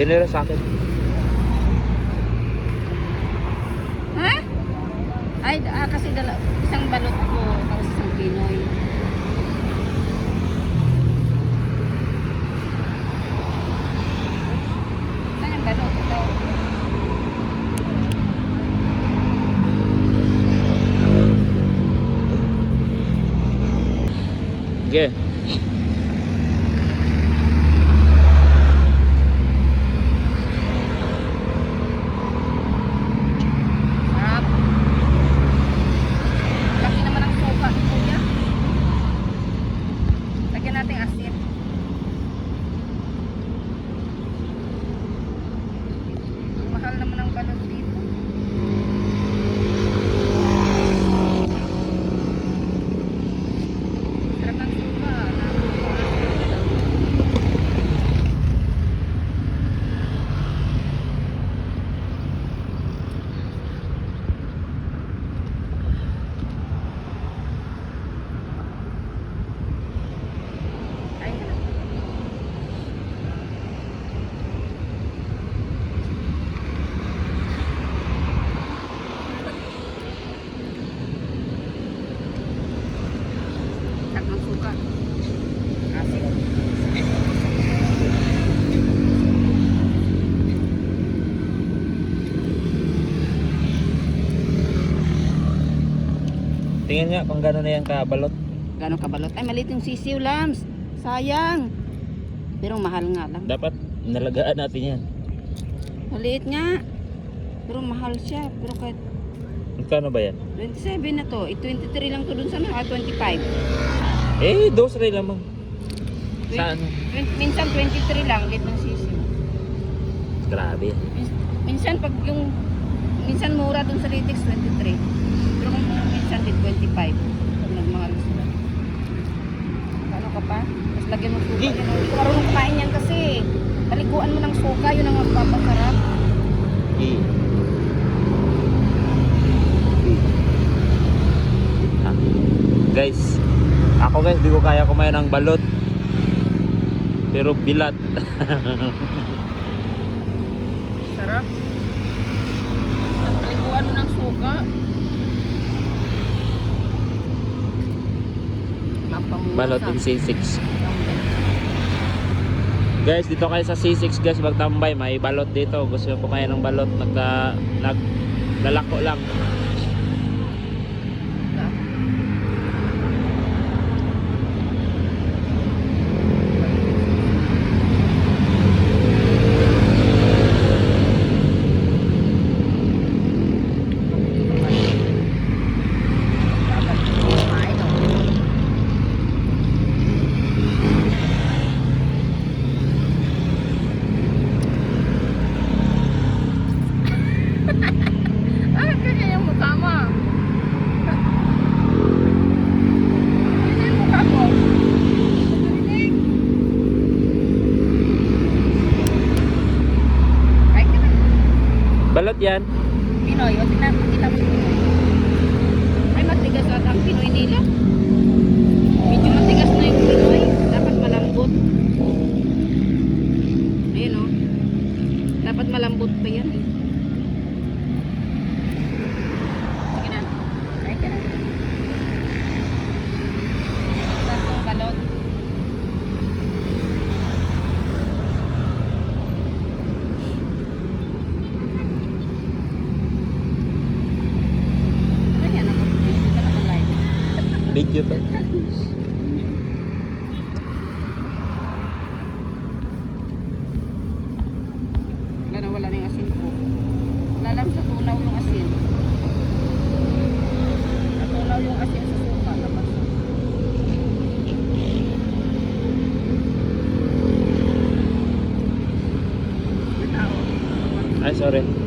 Pinira sa akin. Ha? Ay, ah, kasi dala, isang balot ko, tapos isang Pinoy. Saan yung balot? Ito. Sige. Sarap. Laki naman ang sopa ni Kuya. Lagyan natin asin. Mahal naman ang balot dito. Sarap ng sopa. Ay, Sarap ng suka. Asin. Tingnan nga kung gano'n na yan kabalot. Gano'ng kabalot? Ay, maliit yung sisiw, Lams. Sayang. Pero mahal nga lang. Dapat nalagaan natin yan. Maliit nga. Pero mahal siya. Pero kahit Magkano ba yan? 27 na to. Eh, 23 lang to dun sa mga 25. Eh, dos rin lamang. Saan? Min- Minsan 23 lang, liit ng sisiw. Grabe. Min- Minsan pag yung minsan mura dun sa Litix 23. Pero kung minsan din 25. Pag nagmahal sila. Ano ka pa? Tapos lagyan mo suka. Di. Yan, Hindi ko marunong kumain yan kasi. Paliguan mo ng suka, yun ang magpapasarap. E. Ah. Guys, ako guys, di ko kaya kumain ng balot. Pero bilat. Sarap. Paliguan mo ng suka. Balot in C6. Guys, dito kayo sa C6 guys, magtambay. May balot dito. Gusto nyo kumain ng balot. Nagka, nag, lalako lang. Ah, ganyan yung mukha mo. Ganyan yung mukha mo. Narinig. Ay, ka na. Balot yan. Pinoy, o tingnan, kita mo yung Pinoy. Ay, matigas at ang Pinoy nila. Medyo matigas na yung Pinoy. Dapat malambot. Ayun o. Dapat malambot pa yan eh. Sige na. Ay, ka na. Saan yung balot? Ano yan? Ako, hindi ka naman live. Video to. Wala na wala yung asin ko. Wala lang sa tunaw yung asin. Natunaw yung asin sa suka. Tapos. Ay, sorry.